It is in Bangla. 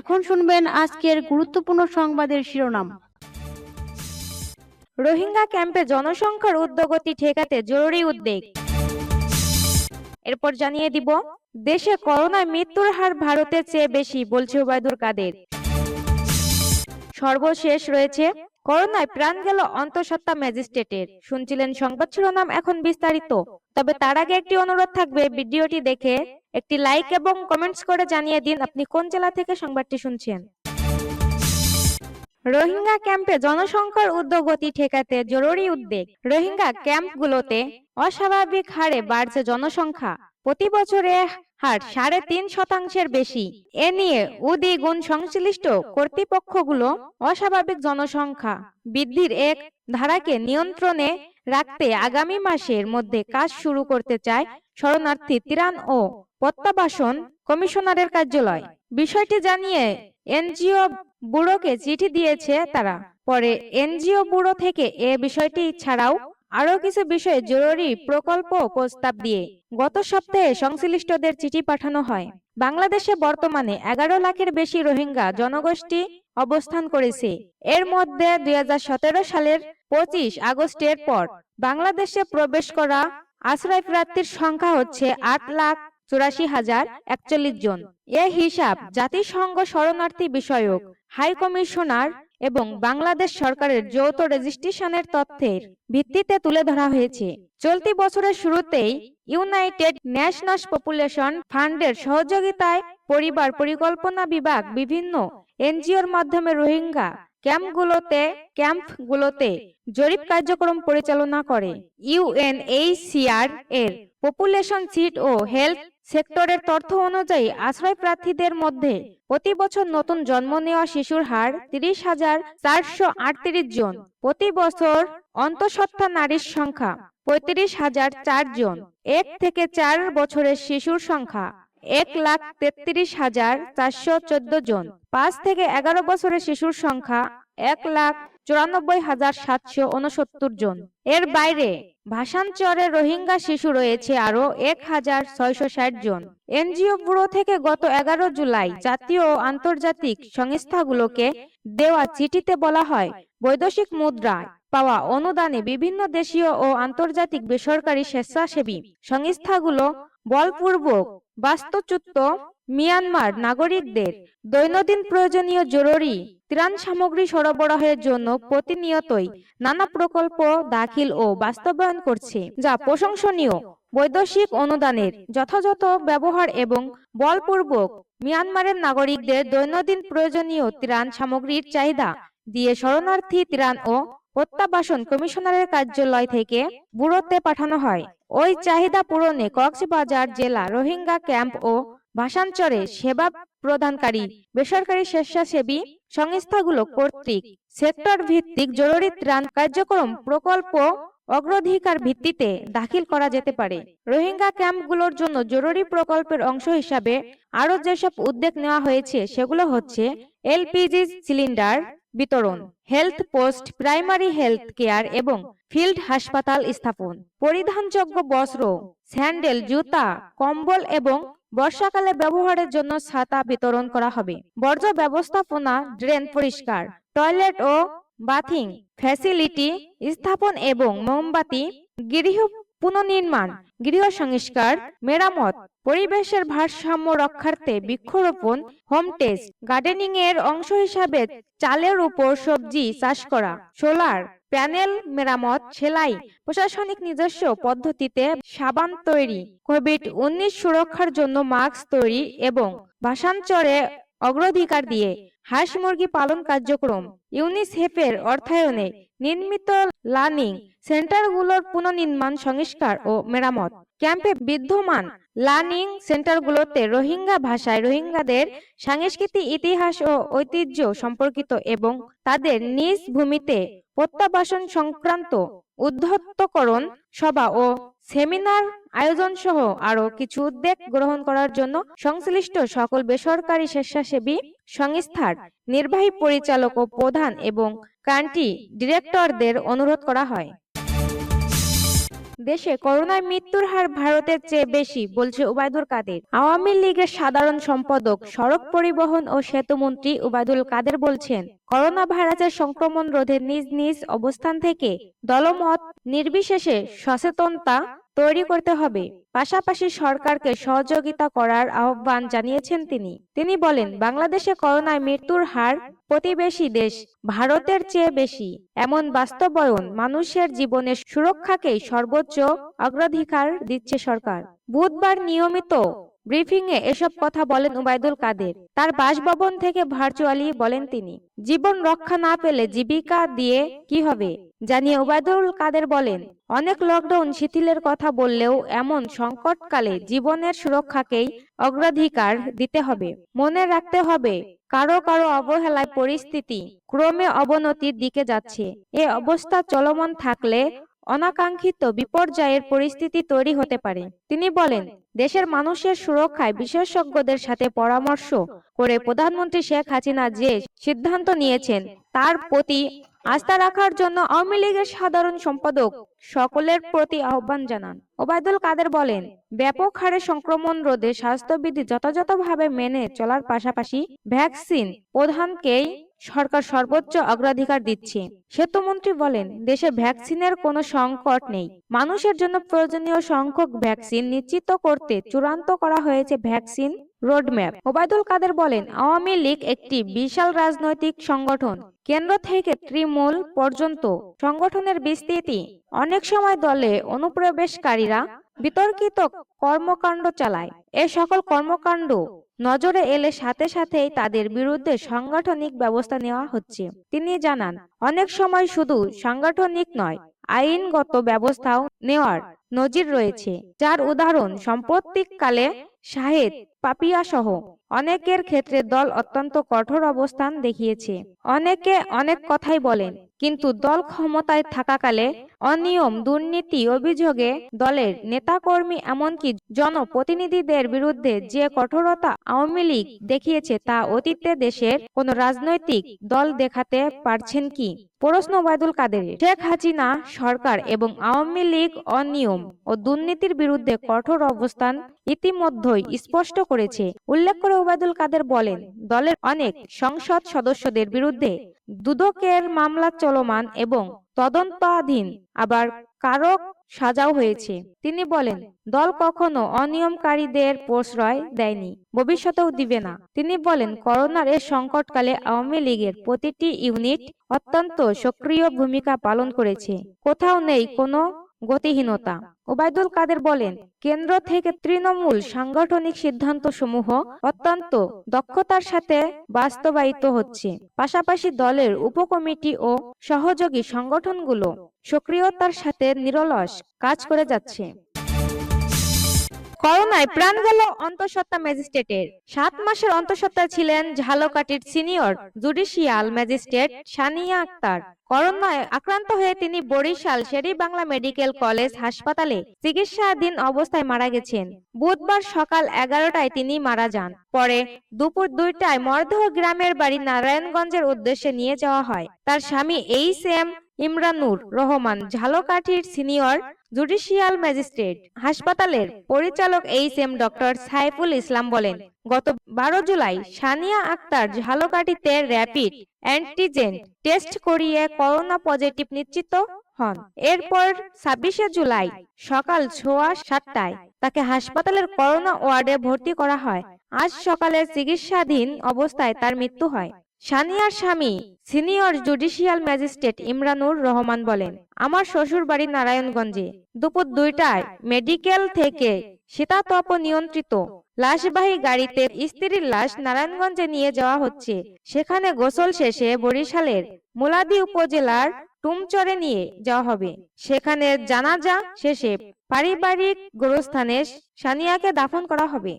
এখন শুনবেন আজকের গুরুত্বপূর্ণ সংবাদের শিরোনাম। রোহিঙ্গা ক্যাম্পে জনসংখ্যার উদ্যোগতি ঠেকাতে জরুরি উদ্বেগ। এরপর জানিয়ে দিব, দেশে করোনায় মৃত্যুর হার ভারতের চেয়ে বেশি, বলছে ওবায়দুর কাদের। সর্বশেষ রয়েছে করোনায় প্রাণ গেল অন্তঃসত্ত্বা ম্যাজিস্ট্রেটের। শুনছিলেন সংবাদ শিরোনাম এখন বিস্তারিত। তবে তার আগে একটি অনুরোধ থাকবে ভিডিওটি দেখে একটি লাইক এবং কমেন্টস করে জানিয়ে দিন আপনি কোন জেলা থেকে সংবাদটি শুনছেন। রোহিঙ্গা ক্যাম্পে জনসংখ্যার উদ্যোগতি ঠেকাতে জরুরি উদ্বেগ। রোহিঙ্গা ক্যাম্পগুলোতে অস্বাভাবিক হারে বাড়ছে জনসংখ্যা। প্রতি বছরে হার সাড়ে তিন শতাংশের বেশি। এ নিয়ে উদ্বিগুণ সংশ্লিষ্ট কর্তৃপক্ষগুলো অস্বাভাবিক জনসংখ্যা বৃদ্ধির এক ধারাকে নিয়ন্ত্রণে রাখতে আগামী মাসের মধ্যে কাজ শুরু করতে চায় শরণার্থী ত্রাণ ও প্রত্যাবাসন কমিশনারের কার্যালয়। বিষয়টি জানিয়ে এনজিও ব্যুরোকে চিঠি দিয়েছে তারা। পরে এনজিও ব্যুরো থেকে এ বিষয়টি ছাড়াও আরও কিছু বিষয়ে জরুরি প্রকল্প প্রস্তাব দিয়ে গত সপ্তাহে সংশ্লিষ্টদের চিঠি পাঠানো হয়। বাংলাদেশে বর্তমানে এগারো লাখের বেশি রোহিঙ্গা জনগোষ্ঠী অবস্থান করেছে। এর মধ্যে দুই সালের পঁচিশ আগস্টের পর বাংলাদেশে প্রবেশ করা আশ্রয় প্রার্থীর সংখ্যা হচ্ছে আট লাখ চুরাশি হাজার একচল্লিশ জন। এ হিসাব জাতিসংঘ শরণার্থী বিষয়ক হাই কমিশনার এবং বাংলাদেশ সরকারের যৌথ রেজিস্ট্রেশনের তথ্যের ভিত্তিতে তুলে ধরা হয়েছে। চলতি বছরের শুরুতেই ইউনাইটেড নেশনস পপুলেশন ফান্ডের সহযোগিতায় পরিবার পরিকল্পনা বিভাগ বিভিন্ন এনজিওর মাধ্যমে রোহিঙ্গা ক্যাম্পগুলোতে ক্যাম্পগুলোতে জরিপ কার্যক্রম পরিচালনা করে। ইউএনএইচসিআর এর পপুলেশন সিট ও হেলথ সেক্টরের তথ্য অনুযায়ী আশ্রয় প্রার্থীদের মধ্যে প্রতি বছর নতুন জন্ম নেওয়া শিশুর হার তিরিশ হাজার চারশো আটত্রিশ জন। প্রতি বছর অন্তঃসত্ত্বা নারীর সংখ্যা পঁয়ত্রিশ হাজার চার জন। এক থেকে চার বছরের শিশুর সংখ্যা এক লাখ তেত্রিশ হাজার চারশো চোদ্দ জন। পাঁচ থেকে এগারো বছরের শিশুর সংখ্যা এক লাখ চুরানব্বই হাজার সাতশো উনসত্তর জন। এর বাইরে ভাষাঞ্চরে রোহিঙ্গা শিশু রয়েছে আরও এক হাজার ছয়শো ষাট জন। এনজিও ব্যুরো থেকে গত এগারো জুলাই জাতীয় ও আন্তর্জাতিক সংস্থাগুলোকে দেওয়া চিঠিতে বলা হয়, বৈদেশিক মুদ্রা পাওয়া অনুদানে বিভিন্ন দেশীয় ও আন্তর্জাতিক বেসরকারি স্বেচ্ছাসেবী সংস্থাগুলো বলপূর্বক বাস্তুচ্যুত মিয়ানমার নাগরিকদের দৈনন্দিন প্রয়োজনীয় জরুরি ত্রাণ সামগ্রী সরবরাহের জন্য প্রতিনিয়তই নানা প্রকল্প দাখিল ও বাস্তবায়ন করছে, যা প্রশংসনীয়। বৈদেশিক অনুদানের যথাযথ ব্যবহার এবং বলপূর্বক মিয়ানমারের নাগরিকদের দৈনন্দিন প্রয়োজনীয় ত্রাণ সামগ্রীর চাহিদা দিয়ে শরণার্থী ত্রাণ ও প্রত্যাবাসন কমিশনারের কার্যালয় থেকে বুড়োতে পাঠানো হয়। ওই চাহিদা পূরণে কক্সবাজার জেলা রোহিঙ্গা ক্যাম্প ও ভাষাঞ্চরে সেবা প্রদানকারী, বেসরকারি স্বেচ্ছাসেবী সংস্থাগুলো কর্তৃক সেক্টর ভিত্তিক জরুরি ত্রাণ কার্যক্রম প্রকল্প অগ্রাধিকার ভিত্তিতে দাখিল করা যেতে পারে। রোহিঙ্গা ক্যাম্পগুলোর জন্য জরুরি প্রকল্পের অংশ হিসাবে আরও যেসব উদ্যোগ নেওয়া হয়েছে, সেগুলো হচ্ছে এলপিজি সিলিন্ডার বিতরণ, health post, primary health care এবং ফিল্ড হাসপাতাল স্থাপন, পরিধানযোগ্য বস্ত্র, স্যান্ডেল, জুতা, কম্বল এবং বর্ষাকালে ব্যবহারের জন্য ছাতা বিতরণ করা হবে। বর্জ্য ব্যবস্থাপনা ড্রেন পরিষ্কার, টয়লেট ও বাথিং ফ্যাসিলিটি স্থাপন এবং মোমবাতি গৃহ পুনর্নির্মাণ গৃহ সংস্কার মেরামত, পরিবেশের ভারসাম্য রক্ষার্থে বৃক্ষরোপণ হোম টেস্ট গার্ডেনিং এর অংশ হিসাবে চালের উপর সবজি চাষ করা সোলার প্যানেল মেরামত, সেলাই, প্রশাসনিক নিজস্ব পদ্ধতিতে সাবান তৈরি, কোভিড উনিশ সুরক্ষার জন্য মাস্ক তৈরি এবং ভাষাঞ্চরে অগ্রাধিকার দিয়ে হাঁস মুরগি পালন কার্যক্রম, ইউনিসেফের অর্থায়নে নির্মিত লার্নিং সেন্টারগুলোর পুনর্নির্মাণ, সংস্কার ও মেরামত। ক্যাম্পে বিদ্যমান লার্নিং সেন্টারগুলোতে রোহিঙ্গা ভাষায় রোহিঙ্গাদের সাংস্কৃতিক ইতিহাস ও ঐতিহ্য সম্পর্কিত এবং তাদের নিজ ভূমিতে প্রত্যাবাসন সংক্রান্ত উদ্ধত্তকরণ সভা ও সেমিনার আয়োজন সহ আরও কিছু উদ্যোগ গ্রহণ করার জন্য সংশ্লিষ্ট সকল বেসরকারি স্বেচ্ছাসেবী সংস্থার নির্বাহী পরিচালক ও প্রধান এবং কান্ট্রি ডিরেক্টরদের অনুরোধ করা হয়। দেশে করোনায় মৃত্যুর হার ভারতের চেয়ে বেশি, বলছে উবায়দুল কাদের। আওয়ামী লীগের সাধারণ সম্পাদক, সড়ক পরিবহন ও সেতুমন্ত্রী উবায়দুল কাদের বলছেন, করোনা ভাইরাসের সংক্রমণ রোধে নিজ নিজ অবস্থান থেকে দলমত, নির্বিশেষে সচেতনতা তৈরি করতে হবে। পাশাপাশি সরকারকে সহযোগিতা করার আহ্বান জানিয়েছেন তিনি। তিনি বলেন, বাংলাদেশে করোনায় মৃত্যুর হার প্রতিবেশী দেশ ভারতের চেয়ে বেশি। এমন বাস্তবায়ন মানুষের জীবনের সুরক্ষাকেই সর্বোচ্চ অগ্রাধিকার দিচ্ছে সরকার। বুধবার নিয়মিত ব্রিফিং এ এসব কথা বলেন উবায়দুল কাদের। তার বাসভবন থেকে ভার্চুয়ালি বলেন তিনি, জীবন রক্ষা না পেলে জীবিকা দিয়ে কি হবে? জানিয়ে উবায়দুল কাদের বলেন, অনেক লকডাউন শিথিলের কথা বললেও এমন সংকটকালে জীবনের সুরক্ষাকেই অগ্রাধিকার দিতে হবে। মনে রাখতে হবে, কারও কারও অবহেলায় পরিস্থিতি ক্রমে অবনতির দিকে যাচ্ছে। এ অবস্থা চলমান থাকলে অনাকাঙ্ক্ষিত বিপর্যয়ের পরিস্থিতি তৈরি হতে পারে। তিনি বলেন, দেশের মানুষের সুরক্ষায় বিশেষজ্ঞদের সাথে পরামর্শ করে প্রধানমন্ত্রী শেখ হাসিনা যে সিদ্ধান্ত নিয়েছেন, তার প্রতি আস্থা রাখার জন্য আওয়ামী লীগের সাধারণ সম্পাদক সকলের প্রতি আহ্বান জানান। ওবায়দুল কাদের বলেন, ব্যাপক হারে সংক্রমণ রোধে স্বাস্থ্যবিধি যথাযথভাবে মেনে চলার পাশাপাশি ভ্যাকসিন প্রধানকেই সরকার সর্বোচ্চ অগ্রাধিকার দিচ্ছে। সেতুমন্ত্রী বলেন, দেশে ভ্যাকসিনের কোনো সংকট নেই। মানুষের জন্য প্রয়োজনীয় সংখ্যক ভ্যাকসিন নিশ্চিত করতে চূড়ান্ত করা হয়েছে ভ্যাকসিন রোডম্যাপ। ওবায়দুল কাদের বলেন, আওয়ামী লীগ একটি বিশাল রাজনৈতিক সংগঠন। কেন্দ্র থেকে তৃণমূল পর্যন্ত সংগঠনের বিস্তৃতি। অনেক সময় দলে অনুপ্রবেশকারীরা বিতর্কিত কর্মকাণ্ড চালায়। এ সকল কর্মকাণ্ড নজরে এলে সাথে সাথেই তাদের বিরুদ্ধে সাংগঠনিক ব্যবস্থা নেওয়া হচ্ছে। তিনি জানান, অনেক সময় শুধু সাংগঠনিক নয়, আইনগত ব্যবস্থাও নেওয়ার নজির রয়েছে, যার উদাহরণ সাম্প্রতিককালে শাহেদ পাপিয়া সহ অনেকের ক্ষেত্রে দল অত্যন্ত কঠোর অবস্থান দেখিয়েছে। অনেকে অনেক কথাই বলেন, কিন্তু দল ক্ষমতায় থাকাকালে অনিয়ম, দুর্নীতি অভিযোগে দলের নেতাকর্মী এমনকি জনপ্রতিনিধিদের বিরুদ্ধে যে কঠোরতা আওয়ামী লীগ দেখিয়েছে তা অতীতে দেশের কোন রাজনৈতিক দল দেখাতে পারছেন কি? প্রশ্ন ওবায়দুল কাদের। শেখ হাসিনা সরকার এবং আওয়ামী লীগ অনিয়ম ও দুর্নীতির বিরুদ্ধে কঠোর অবস্থান ইতিমধ্যেই স্পষ্ট করেছে। উল্লেখ করে ওবায়দুল কাদের বলেন, দলের অনেক সংসদ সদস্যদের বিরুদ্ধে দুদকের মামলা চলমান এবং তদন্তাধীন আবার কারও সাজাও হয়েছে। তিনি বলেন, দল কখনো অনিয়মকারীদের প্রশ্রয় দেয়নি, ভবিষ্যতেও দিবে না। তিনি বলেন, করোনার এ সংকটকালে আওয়ামী লীগের প্রতিটি ইউনিট অত্যন্ত সক্রিয় ভূমিকা পালন করেছে। কোথাও নেই কোনো গতিহীনতা। ওবায়দুল কাদের বলেন, কেন্দ্র থেকে তৃণমূল সাংগঠনিক সিদ্ধান্ত সমূহ অত্যন্ত দক্ষতার সাথে বাস্তবায়িত হচ্ছে। পাশাপাশি দলের উপকমিটি ও সহযোগী সংগঠনগুলো সক্রিয়তার সাথে নিরলস কাজ করে যাচ্ছে। করোনায় প্রাণ গেল অন্তঃসত্ত্বা ম্যাজিস্ট্রেটের। সাত মাসের অন্তঃসত্ত্বা ছিলেন ঝালকাঠির senior judicial magistrate Sania Akter. করোনায় আক্রান্ত হয়ে তিনি বরিশাল শেরি বাংলা মেডিকেল কলেজ হাসপাতালে চিকিৎসাধীন অবস্থায় মারা গেছেন। বুধবার সকাল এগারোটায় তিনি মারা যান। পরে দুপুর দুইটায় মরদেহ গ্রামের বাড়ি নারায়ণগঞ্জের উদ্দেশ্যে নিয়ে যাওয়া হয়। তার স্বামী এইচ এম ইমরানুর রহমান ঝালকাঠির সিনিয়র জুডিশিয়াল ম্যাজিস্ট্রেট, হাসপাতালের পরিচালক H M doctor Saiful Islam বলেন, গত বারো জুলাই সানিয়া আক্তার ঝালকাঠিতে র্যাপিড অ্যান্টিজেন টেস্ট করিয়ে করোনা পজিটিভ নিশ্চিত হন। এরপর ছাব্বিশে জুলাই সকাল সোয়া সাতটায় তাকে হাসপাতালের করোনা ওয়ার্ডে ভর্তি করা হয়। আজ সকালে চিকিৎসাধীন অবস্থায় তার মৃত্যু হয়। সানিয়ার স্বামী senior judicial magistrate Imranur Rahman বলেন, আমার শ্বশুর বাড়ি নারায়ণগঞ্জে। দুপুর দুইটায় মেডিকেল থেকে শীতাতপ নিয়ন্ত্রিত লাশবাহী গাড়িতে স্ত্রীর লাশ নারায়ণগঞ্জে নিয়ে যাওয়া হচ্ছে। সেখানে গোসল শেষে বরিশালের মুলাদি উপজেলার টুমচরে নিয়ে যাওয়া হবে। সেখানে জানাজা শেষে পারিবারিক গোরস্থানে সানিয়াকে দাফন করা হবে।